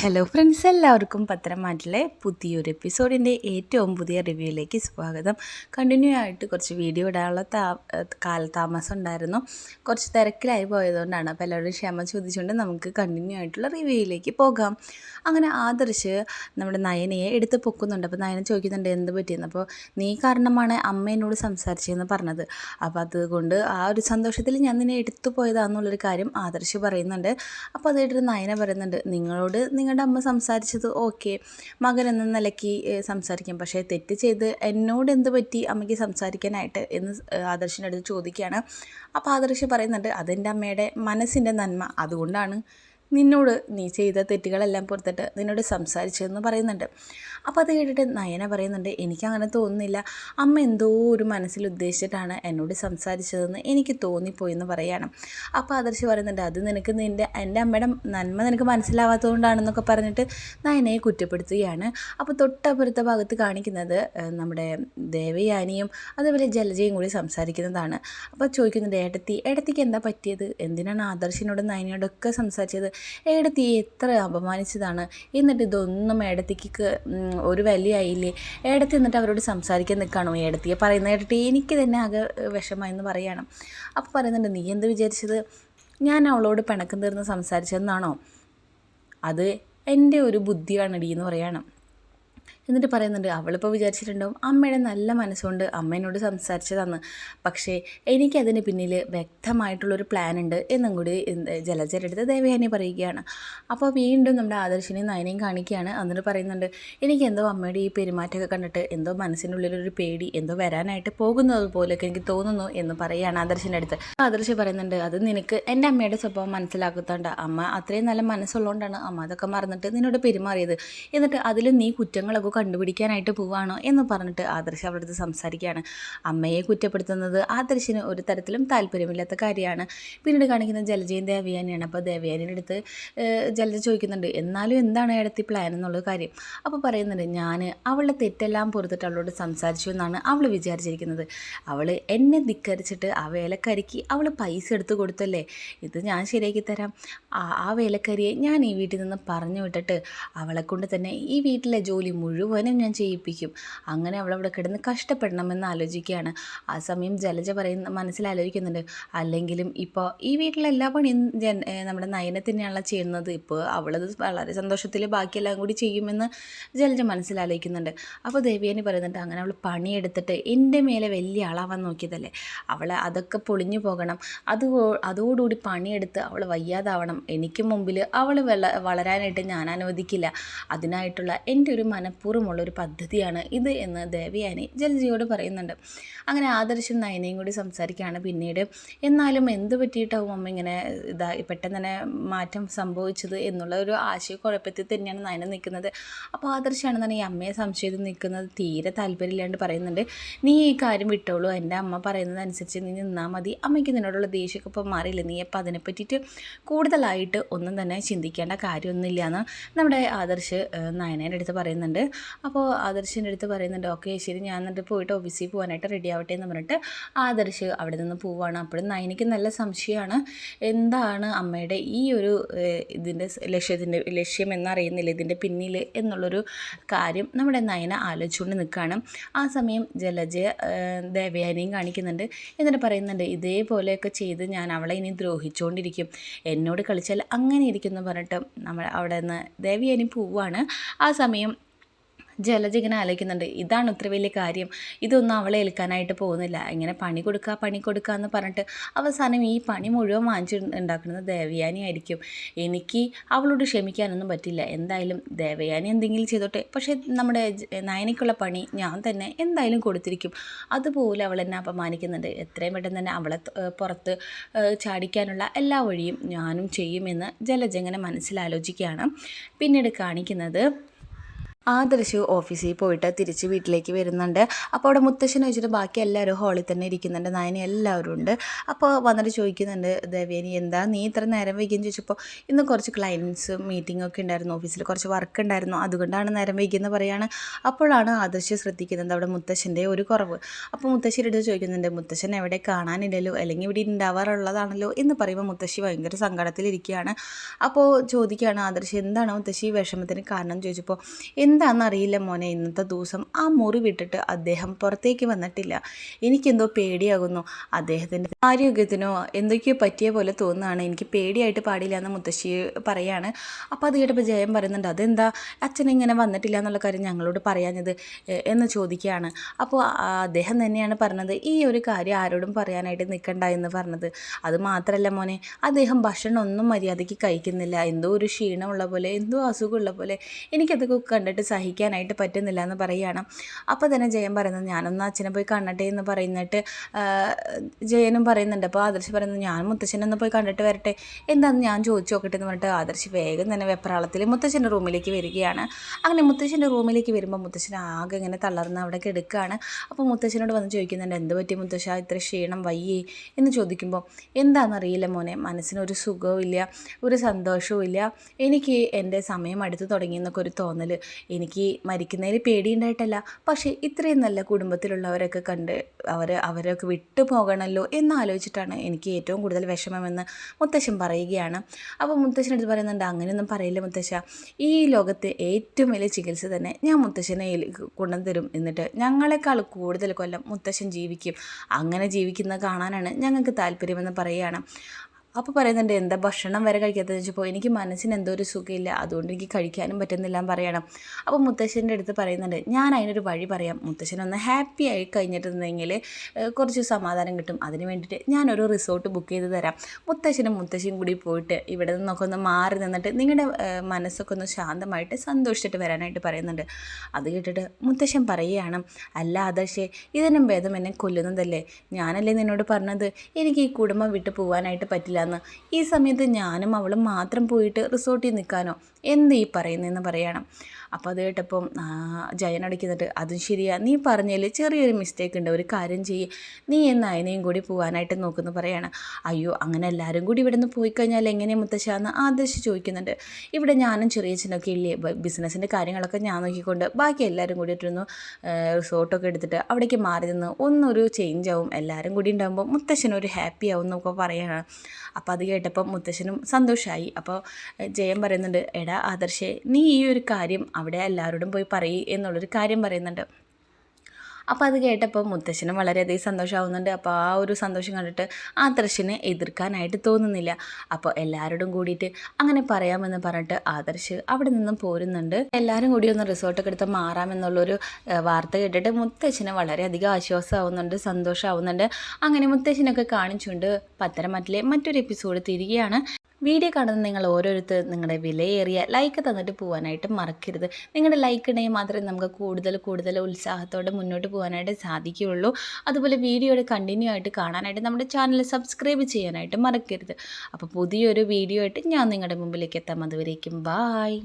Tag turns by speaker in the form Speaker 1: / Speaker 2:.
Speaker 1: Hello friends എല്ലാവർക്കും പത്രമാറ്റിലെ പുതിയൊരു എപ്പിസോഡിന്റെ ഏറ്റവും പുതിയ റിവ്യൂയിലേക്ക് സ്വാഗതം. കണ്ടിന്യൂ ആയിട്ട് കുറച്ച് വീഡിയോ ഇടാനുള്ള താ കാലതാമസം ഉണ്ടായിരുന്നു. കുറച്ച് തിരക്കിലായി പോയതുകൊണ്ടാണ് അപ്പോൾ എല്ലാവരും ക്ഷമ ചോദിച്ചുകൊണ്ട് നമുക്ക് കണ്ടിന്യൂ ആയിട്ടുള്ള റിവ്യൂയിലേക്ക് പോകാം. അങ്ങനെ ആദർശ് നമ്മുടെ നയനയെ എടുത്ത് പൊക്കുന്നുണ്ട്. അപ്പോൾ നയന ചോദിക്കുന്നുണ്ട് എന്ത് പറ്റിയെന്ന്? അപ്പോൾ നീ കാരണമാണ് അമ്മ എന്നോട് സംസാരിച്ചതെന്ന് പറഞ്ഞത്. അപ്പോൾ അതുകൊണ്ട് ആ ഒരു സന്തോഷത്തിൽ ഞാൻ നിന്നെ എടുത്തു പോയതാണെന്നുള്ളൊരു കാര്യം ആദർശ് പറയുന്നുണ്ട്. അപ്പോൾ അതായിട്ടൊരു നയന പറയുന്നുണ്ട് നിങ്ങളോട് നിങ്ങളുടെ അമ്മ സംസാരിച്ചത് ഓക്കെ മകൻ എന്ന നിലയ്ക്ക് സംസാരിക്കാം. പക്ഷേ തെറ്റ് ചെയ്ത് എന്നോട് എന്ത് പറ്റി? അമ്മയ്ക്ക് സംസാരിക്കാനായിട്ട് എന്ന് ആദർശിന്റെ അടുത്ത് ചോദിക്കുകയാണ്. അപ്പോൾ ആദർശ് പറയുന്നുണ്ട് അതെന്റെ അമ്മയുടെ മനസ്സിന്റെ നന്മ. അതുകൊണ്ടാണ് നിന്നോട് നീ ചെയ്ത തെറ്റുകളെല്ലാം പുറത്തിട്ട് നിന്നോട് സംസാരിച്ചതെന്ന് പറയുന്നുണ്ട്. അപ്പോൾ അത് കേട്ടിട്ട് നയന പറയുന്നുണ്ട് എനിക്കങ്ങനെ തോന്നുന്നില്ല. അമ്മ എന്തോ ഒരു മനസ്സിൽ ഉദ്ദേശിച്ചിട്ടാണ് എന്നോട് സംസാരിച്ചതെന്ന് എനിക്ക് തോന്നിപ്പോയെന്ന് പറയണം. അപ്പോൾ ആദർശ് പറയുന്നുണ്ട് അത് നിനക്ക് നിന്റെ എന്റെ അമ്മയുടെ നന്മ നിനക്ക് മനസ്സിലാവാത്തതുകൊണ്ടാണെന്നൊക്കെ പറഞ്ഞിട്ട് നയനയെ കുറ്റപ്പെടുത്തുകയാണ്. അപ്പോൾ തൊട്ടപ്പുറത്തെ ഭാഗത്ത് കാണിക്കുന്നത് നമ്മുടെ ദേവയാനിയും അതേപോലെ ജലജയും കൂടി സംസാരിക്കുന്നതാണ്. അപ്പോൾ ചോദിക്കുന്നുണ്ട് ഏടത്തി ഏടത്തിക്ക് എന്താ പറ്റിയത്? എന്തിനാണ് ആദർശിനോടും നയനയോടൊക്കെ സംസാരിച്ചത്? ഏടത്തി എത്ര അപമാനിച്ചതാണ്. എന്നിട്ട് ഇതൊന്നും ഏടത്തിക്ക് ഒരു വിലയായില്ലേ. ഏടത്തി എന്നിട്ട് അവരോട് സംസാരിക്കാൻ നിൽക്കുകയാണോ ഏടത്തിയെ പറയുന്നത് കേട്ടിട്ട് എനിക്ക് തന്നെ ആകെ വിഷമമെന്ന് പറയണം അപ്പോൾ പറയുന്നുണ്ട് നീ എന്ത് വിചാരിച്ചത്? ഞാൻ അവളോട് പിണക്കം തീർന്ന് സംസാരിച്ചതെന്നാണോ? അത് എന്റെ ഒരു ബുദ്ധിയാണടി എന്ന് പറയണം എന്നിട്ട് പറയുന്നുണ്ട് അവളിപ്പോൾ വിചാരിച്ചിട്ടുണ്ടാവും അമ്മയുടെ നല്ല മനസ്സുകൊണ്ട് അമ്മേനോട് സംസാരിച്ചതാണ് പക്ഷേ എനിക്കതിന് പിന്നിൽ വ്യക്തമായിട്ടുള്ളൊരു പ്ലാൻ ഉണ്ട് എന്നും കൂടി ജലജരെടുത്ത് ദേവയാനി പറയുകയാണ്. അപ്പോൾ വീണ്ടും നമ്മുടെ ആദർശിനെയും നയനെയും കാണിക്കുകയാണ്. എന്നിട്ട് പറയുന്നുണ്ട് എനിക്കെന്തോ അമ്മയുടെ ഈ പെരുമാറ്റമൊക്കെ കണ്ടിട്ട് എന്തോ മനസ്സിനുള്ളിലൊരു പേടി എന്തോ വരാനായിട്ട് പോകുന്നത് പോലെയൊക്കെ എനിക്ക് തോന്നുന്നു എന്ന് പറയുകയാണ് ആദർശിന്റെ അടുത്ത്. ആദർശ് പറയുന്നുണ്ട് അത് നിനക്ക് എന്റെ അമ്മയുടെ സ്വഭാവം മനസ്സിലാക്കുന്നുണ്ട് അമ്മ അത്രയും നല്ല മനസ്സുള്ളതുകൊണ്ടാണ് അമ്മ അതൊക്കെ മറന്നിട്ട് നിന്നോട് പെരുമാറിയത്. എന്നിട്ട് അതിൽ നീ കുറ്റങ്ങളൊക്കെ കണ്ടുപിടിക്കാനായിട്ട് പോവാണോ എന്ന് പറഞ്ഞിട്ട് ആദർശ് അവരുടെ സംസാരിക്കുകയാണ്. അമ്മയെ കുറ്റപ്പെടുത്തുന്നത് ആദർശിന് ഒരു തരത്തിലും താല്പര്യമില്ലാത്ത കാര്യമാണ്. പിന്നീട് കാണിക്കുന്ന ജലജയും ദേവയാനിയാണ്. അപ്പോൾ ദേവയാനിയുടെ അടുത്ത് ജലജ ചോദിക്കുന്നുണ്ട് എന്നാലും എന്താണ് ഏടത്തി പ്ലാൻ എന്നുള്ള കാര്യം? അപ്പോൾ പറയുന്നുണ്ട് ഞാൻ അവളുടെ തെറ്റെല്ലാം പുറത്തിട്ട് അവളോട് സംസാരിച്ചു എന്നാണ് അവൾ വിചാരിച്ചിരിക്കുന്നത്. അവൾ എന്നെ ധിക്കരിച്ചിട്ട് ആ വേലക്കാരിക്ക് അവൾ പൈസ എടുത്ത് കൊടുത്തല്ലേ? ഇത് ഞാൻ ശരിയാക്കി തരാം. ആ വേലക്കാരിയെ ഞാൻ ഈ വീട്ടിൽ നിന്ന് പറഞ്ഞു വിട്ടിട്ട് അവളെ കൊണ്ട് തന്നെ ഈ വീട്ടിലെ ജോലി മുഴുവൻ മുഴുവനും ഞാൻ ചെയ്യിപ്പിക്കും. അങ്ങനെ അവൾ അവളവിടെ കിടന്ന് കഷ്ടപ്പെടണമെന്ന് ആലോചിക്കുകയാണ്. ആ സമയം ജലജ പറയുന്ന മനസ്സിൽ ആലോചിക്കുന്നുണ്ട് അല്ലെങ്കിലും ഇപ്പോൾ ഈ വീട്ടിലെ എല്ലാ പണിയും നമ്മുടെ നയനെ ചെയ്യുന്നത്. ഇപ്പോൾ അവളത് വളരെ സന്തോഷത്തിൽ ബാക്കിയെല്ലാം കൂടി ചെയ്യുമെന്ന് ജലജ മനസ്സിലാലോചിക്കുന്നുണ്ട് അപ്പോൾ ദേവിയാനി പറയുന്നുണ്ട് അങ്ങനെ അവൾ പണിയെടുത്തിട്ട് എന്റെ മേലെ വലിയ ആളാവാൻ നോക്കിയതല്ലേ? അവളെ അതൊക്കെ പൊളിഞ്ഞു പോകണം. അത് അതോടുകൂടി പണിയെടുത്ത് അവൾ വയ്യാതാവണം. എനിക്ക് മുമ്പിൽ അവൾ വളരാനായിട്ട് ഞാൻ അനുവദിക്കില്ല. അതിനായിട്ടുള്ള എന്റെ ഒരു മനഃപൂർവം ഒരു പദ്ധതിയാണ് ഇത് എന്ന് ദേവയാനി ജലജിയോട് പറയുന്നുണ്ട്. അങ്ങനെ ആദർശം നയനയും കൂടി സംസാരിക്കുകയാണ് പിന്നീട്. എന്നാലും എന്ത് പറ്റിയിട്ടാവും അമ്മ ഇങ്ങനെ ഇതാ പെട്ടെന്ന് തന്നെ മാറ്റം സംഭവിച്ചത് എന്നുള്ള ഒരു ആശയക്കുഴപ്പത്തിൽ തന്നെയാണ് നയന നിൽക്കുന്നത്. അപ്പോൾ ആദർശമാണെന്നാണ് ഈ അമ്മയെ സംശയത്തിൽ നിൽക്കുന്നത്. തീരെ താല്പര്യമില്ലാണ്ട് പറയുന്നുണ്ട്. നീ ഈ കാര്യം വിട്ടോളൂ. എന്റെ അമ്മ പറയുന്നത് അനുസരിച്ച് നീ നിന്നാൽ മതി. അമ്മയ്ക്ക് നിന്നോടുള്ള ദേഷ്യമൊക്കെ ഇപ്പോൾ മാറിയില്ല? നീ അപ്പോൾ അതിനെ പറ്റിയിട്ട് കൂടുതലായിട്ട് ഒന്നും തന്നെ ചിന്തിക്കേണ്ട കാര്യമൊന്നുമില്ല എന്ന് നമ്മുടെ ആദർശ് നയനേന്റെ അടുത്ത് പറയുന്നുണ്ട്. അപ്പോൾ ആദർശിന്റെ അടുത്ത് പറയുന്നുണ്ട് ഓക്കെ ശരി ഞാൻ എന്നിട്ട് പോയിട്ട് ഓഫീസിൽ പോകാനായിട്ട് റെഡി ആവട്ടെ എന്ന് പറഞ്ഞിട്ട് ആദർശ് അവിടെ നിന്ന് പോവുകയാണ് അപ്പോഴും നയനിക്ക് നല്ല സംശയമാണ് എന്താണ് അമ്മയുടെ ഈ ഒരു ഇതിന്റെ ലക്ഷ്യത്തിന്റെ ലക്ഷ്യം എന്നറിയുന്നില്ല ഇതിന്റെ പിന്നിൽ എന്നുള്ളൊരു കാര്യം? നമ്മുടെ നയന ആലോചിച്ചുകൊണ്ട് നിൽക്കുകയാണ്. ആ സമയം ജലജ ദേവയാനിയും കാണിക്കുന്നുണ്ട്. എന്നിട്ട് പറയുന്നുണ്ട് ഇതേപോലെയൊക്കെ ചെയ്ത് ഞാൻ അവളെ ഇനി ദ്രോഹിച്ചുകൊണ്ടിരിക്കും എന്നോട് കളിച്ചാൽ അങ്ങനെ ഇരിക്കുന്നു പറഞ്ഞിട്ട് നമ്മൾ അവിടെ നിന്ന് ദേവയാനി പോവുകയാണ് ആ സമയം ജലജ ഇങ്ങനെ ആലോചിക്കുന്നുണ്ട് ഇതാണ് ഇത്ര വലിയ കാര്യം. ഇതൊന്നും അവളെ ഏൽക്കാനായിട്ട് പോകുന്നില്ല. ഇങ്ങനെ പണി കൊടുക്കുക പണി കൊടുക്കുക എന്ന് പറഞ്ഞിട്ട് അവസാനം ഈ പണി മുഴുവൻ വാങ്ങിച്ചു ഉണ്ടാക്കുന്നത് ദേവയാനി ആയിരിക്കും. എനിക്ക് അവളോട് ക്ഷമിക്കാനൊന്നും പറ്റില്ല. എന്തായാലും ദേവയാനി എന്തെങ്കിലും ചെയ്തോട്ടെ. പക്ഷേ നമ്മുടെ നയനിക്കുള്ള പണി ഞാൻ തന്നെ എന്തായാലും കൊടുത്തിരിക്കും. അതുപോലെ അവൾ എന്നെ അപമാനിക്കുന്നുണ്ട്. എത്രയും പെട്ടെന്ന് തന്നെ അവളെ പുറത്ത് ചാടിക്കാനുള്ള എല്ലാ വഴിയും ഞാനും ചെയ്യുമെന്ന് ജലജങ്ങനെ മനസ്സിലാലോചിക്കുകയാണ്. പിന്നീട് കാണിക്കുന്നത് ആദർശ് ഓഫീസിൽ പോയിട്ട് തിരിച്ച് വീട്ടിലേക്ക് വരുന്നുണ്ട്. അപ്പോൾ അവിടെ മുത്തശ്ശനെ വെച്ചിട്ട് ബാക്കി എല്ലാവരും ഹാളിൽ തന്നെ ഇരിക്കുന്നുണ്ട്. നയനി എല്ലാവരും ഉണ്ട്. അപ്പോൾ വന്നിട്ട് ചോദിക്കുന്നുണ്ട് ദേവേനി എന്താ? നീ ഇത്ര നേരം വൈകിയെന്ന് ചോദിച്ചപ്പോൾ ഇന്ന് കുറച്ച് ക്ലയൻസ് മീറ്റിംഗ് ഒക്കെ ഉണ്ടായിരുന്നു. ഓഫീസിൽ കുറച്ച് വർക്ക് ഉണ്ടായിരുന്നു. അതുകൊണ്ടാണ് നേരം വൈകിയെന്ന് പറയാണ്. അപ്പോഴാണ് ആദർശ് ശ്രദ്ധിക്കുന്നത് അവിടെ മുത്തശ്ശന്റെ ഒരു കുറവ്. അപ്പോൾ മുത്തശ്ശിയുടെ ചോദിക്കുന്നുണ്ട് മുത്തശ്ശൻ എവിടെ? കാണാനില്ലല്ലോ. അല്ലെങ്കിൽ ഇവിടെ ഉണ്ടാവാറുള്ളതാണല്ലോ എന്ന് പറയുമ്പോൾ മുത്തശ്ശി ഭയങ്കര സങ്കടത്തിലിരിക്കുകയാണ്. അപ്പോൾ ചോദിക്കുകയാണ് ആദർശ് എന്താണ് മുത്തശ്ശി വിഷമത്തിന് കാരണം? ചോദിച്ചപ്പോൾ എന്താണെന്നറിയില്ല മോനെ. ഇന്നത്തെ ദിവസം ആ മുറി വിട്ടിട്ട് അദ്ദേഹം പുറത്തേക്ക് വന്നിട്ടില്ല. എനിക്കെന്തോ പേടിയാകുന്നു. അദ്ദേഹത്തിന്റെ ആരോഗ്യത്തിനോ എന്തൊക്കെയോ പറ്റിയ പോലെ തോന്നുകയാണ്. എനിക്ക് പേടിയായിട്ട് പാടില്ല എന്ന് മുത്തശ്ശി പറയാണ്. അപ്പോൾ അത് കേട്ടപ്പോൾ ജയം പറയുന്നുണ്ട് അതെന്താ? അച്ഛൻ ഇങ്ങനെ വന്നിട്ടില്ല എന്നുള്ള കാര്യം ഞങ്ങളോട് പറയാഞ്ഞത്? എന്ന് ചോദിക്കുകയാണ്. അപ്പോൾ അദ്ദേഹം തന്നെയാണ് പറഞ്ഞത് ഈ ഒരു കാര്യം ആരോടും പറയാനായിട്ട് നിൽക്കണ്ട എന്ന് പറഞ്ഞത്. അത് മാത്രമല്ല മോനെ അദ്ദേഹം ഭക്ഷണം ഒന്നും മര്യാദയ്ക്ക് കഴിക്കുന്നില്ല. എന്തോ ഒരു ക്ഷീണമുള്ള പോലെ എന്തോ അസുഖമുള്ള പോലെ. എനിക്കതൊക്കെ കണ്ടിട്ട് സഹിക്കാനായിട്ട് പറ്റുന്നില്ല എന്ന് പറയുകയാണ്. അപ്പോൾ തന്നെ ജയൻ പറയുന്നത് ഞാനൊന്ന് അച്ഛനെ പോയി കാണട്ടെ എന്ന് പറയുന്നിട്ട് ജയനും പറയുന്നുണ്ട് അപ്പോൾ ആദർശ് പറയുന്നത് ഞാൻ മുത്തശ്ശനൊന്ന് പോയി കണ്ടിട്ട് വരട്ടെ. എന്താണെന്ന് ഞാൻ ചോദിച്ചു നോക്കട്ടെ എന്ന് പറഞ്ഞിട്ട് ആദർശ് വേഗം തന്നെ വെപ്രാളത്തിൽ മുത്തശ്ശന്റെ റൂമിലേക്ക് വരികയാണ്. അങ്ങനെ മുത്തശ്ശന്റെ റൂമിലേക്ക് വരുമ്പോൾ മുത്തശ്ശൻ ആകെ ഇങ്ങനെ തളർന്ന് അവിടെ കിടക്കുകയാണ്. അപ്പോൾ മുത്തശ്ശനോട് വന്ന് ചോദിക്കുന്നുണ്ട് എന്ത് പറ്റി മുത്തശ്ശ? ഇത്ര ക്ഷീണം വയ്യേ? എന്ന് ചോദിക്കുമ്പോൾ എന്താണെന്നറിയില്ല മോനെ മനസ്സിനൊരു സുഖവും ഇല്ല ഒരു സന്തോഷവും ഇല്ല എനിക്ക് എന്റെ സമയം അടുത്ത് തുടങ്ങി എന്നൊക്കെ ഒരു തോന്നൽ എനിക്ക് മരിക്കുന്നതിൽ പേടിയുണ്ടായിട്ടല്ല. പക്ഷേ ഇത്രയും നല്ല കുടുംബത്തിലുള്ളവരൊക്കെ കണ്ട് അവർ അവരൊക്കെ വിട്ടു പോകണമല്ലോ എന്നാലോചിച്ചിട്ടാണ് എനിക്ക് ഏറ്റവും കൂടുതൽ വിഷമമെന്ന് മുത്തശ്ശൻ പറയുകയാണ്. അപ്പോൾ മുത്തശ്ശനടുത്ത് പറയുന്നുണ്ട് അങ്ങനെയൊന്നും പറയില്ല മുത്തശ്ശ. ഈ ലോകത്തെ ഏറ്റവും വലിയ ചികിത്സ തന്നെ ഞാൻ മുത്തശ്ശനെ കൊണ്ടുതരും എന്നിട്ട് ഞങ്ങളെക്കാൾ കൂടുതൽ കൊല്ലം മുത്തശ്ശൻ ജീവിക്കും. അങ്ങനെ ജീവിക്കുന്നത് കാണാനാണ് ഞങ്ങൾക്ക് താല്പര്യമെന്ന് പറയുകയാണ്. അപ്പോൾ പറയുന്നുണ്ട് എന്താ ഭക്ഷണം വരെ കഴിക്കാത്തതെന്ന് വെച്ചപ്പോൾ എനിക്ക് മനസ്സിന് എന്തോ ഒരു സുഖമില്ല. അതുകൊണ്ട് എനിക്ക് കഴിക്കാനും പറ്റുന്നില്ല പറയണം. അപ്പോൾ മുത്തശ്ശന്റെ അടുത്ത് പറയുന്നുണ്ട് ഞാൻ അതിനൊരു വഴി പറയാം. മുത്തശ്ശനൊന്ന് ഹാപ്പി ആയി കഴിഞ്ഞിട്ടുണ്ടെങ്കിൽ കുറച്ച് സമാധാനം കിട്ടും. അതിന് വേണ്ടിയിട്ട് ഞാനൊരു റിസോർട്ട് ബുക്ക് ചെയ്ത് തരാം. മുത്തശ്ശനും മുത്തശ്ശിയും കൂടി പോയിട്ട് ഇവിടെ നിന്നൊക്കെ ഒന്ന് മാറി നിന്നിട്ട് നിങ്ങളുടെ മനസ്സൊക്കെ ഒന്ന് ശാന്തമായിട്ട് സന്തോഷിച്ചിട്ട് വരാനായിട്ട് പറയുന്നുണ്ട്. അത് കേട്ടിട്ട് മുത്തശ്ശൻ പറയുകയാണ് അല്ല ആദർശേ ഇതിനും ഭേദം എന്നെ കൊല്ലുന്നതല്ലേ? ഞാനല്ലേ നിന്നോട് പറഞ്ഞത്? എനിക്ക് ഈ കുടുംബം വിട്ടു പോകാനായിട്ട് പറ്റില്ല. എന്ന് ഈ സമയത്ത് ഞാനും അവളും മാത്രം പോയിട്ട് റിസോർട്ടിൽ നിൽക്കാനോ? എന്ത് ഈ പറയുന്നതെന്ന് പറയണം. അപ്പോൾ അത് കേട്ടപ്പം ജയൻ അടിക്കുന്നുണ്ട് അതും ശരിയാ. നീ പറഞ്ഞതിൽ ചെറിയൊരു മിസ്റ്റേക്ക് ഉണ്ട്. ഒരു കാര്യം ചെയ്യ്. നീ എന്ന് അതിനെയും കൂടി പോകാനായിട്ട് നോക്കുന്നു പറയാണ്. അയ്യോ അങ്ങനെ എല്ലാവരും കൂടി ഇവിടെ നിന്ന് പോയി കഴിഞ്ഞാൽ എങ്ങനെയാണ് മുത്തശ്ശാന്ന്? ആദർശ് ചോദിക്കുന്നുണ്ട്. ഇവിടെ ഞാനും ചെറിയച്ഛനൊക്കെ ഇല്ലേ? ബിസിനസ്സിന്റെ കാര്യങ്ങളൊക്കെ ഞാൻ നോക്കിക്കൊണ്ട് ബാക്കി എല്ലാവരും കൂടി ഇട്ടിരുന്നു റിസോർട്ടൊക്കെ എടുത്തിട്ട് അവിടേക്ക് മാറി നിന്ന് ഒന്നൊരു ചേഞ്ച് ആവും. എല്ലാവരും കൂടി ഉണ്ടാകുമ്പോൾ മുത്തശ്ശനൊരു ഹാപ്പി ആവും എന്നൊക്കെ പറയാണ്. അപ്പോൾ അത് കേട്ടപ്പോൾ മുത്തശ്ശനും സന്തോഷമായി അപ്പോൾ ജയം പറയുന്നുണ്ട് എടാ ആദർശേ നീ ഈ ഒരു കാര്യം അവിടെ എല്ലാവരോടും പോയി പറയ് എന്നുള്ളൊരു കാര്യം പറയുന്നുണ്ട്. അപ്പോൾ അത് കേട്ടപ്പോൾ മുത്തശ്ശനും വളരെയധികം സന്തോഷമാവുന്നുണ്ട് അപ്പോൾ ആ ഒരു സന്തോഷം കണ്ടിട്ട് ആ ആദർശിനെ എതിർക്കാനായിട്ട് തോന്നുന്നില്ല. അപ്പോൾ എല്ലാവരോടും കൂടിയിട്ട് അങ്ങനെ പറയാമെന്ന് പറഞ്ഞിട്ട് ആദർശ് അവിടെ നിന്നും പോരുന്നുണ്ട്. എല്ലാവരും കൂടി ഒന്ന് റിസോർട്ടൊക്കെ എടുത്ത് മാറാമെന്നുള്ളൊരു വാർത്ത കേട്ടിട്ട് മുത്തശ്ശന് വളരെയധികം ആശ്വാസമാവുന്നുണ്ട് സന്തോഷമാവുന്നുണ്ട് അങ്ങനെ മുത്തശ്ശനൊക്കെ കാണിച്ചുകൊണ്ട് പത്തരമറ്റിലെ മറ്റൊരു എപ്പിസോഡ് തിരികെയാണ് വീഡിയോ കാണുന്ന നിങ്ങൾ ഓരോരുത്തർ നിങ്ങളുടെ വിലയേറിയ ലൈക്ക് തന്നിട്ട് പോകാനായിട്ട് മറക്കരുത്. നിങ്ങളുടെ ലൈക്ക് ഉണ്ടെങ്കിൽ മാത്രമേ നമുക്ക് കൂടുതൽ കൂടുതൽ ഉത്സാഹത്തോടെ മുന്നോട്ട് പോകാനായിട്ട് സാധിക്കുകയുള്ളൂ. അതുപോലെ വീഡിയോയുടെ കണ്ടിന്യൂ ആയിട്ട് കാണാനായിട്ട് നമ്മുടെ ചാനൽ സബ്സ്ക്രൈബ് ചെയ്യാനായിട്ട് മറക്കരുത്. അപ്പോൾ പുതിയൊരു വീഡിയോ ആയിട്ട് ഞാൻ നിങ്ങളുടെ മുമ്പിലേക്ക് എത്താം. അതുവരേക്കും ബായ്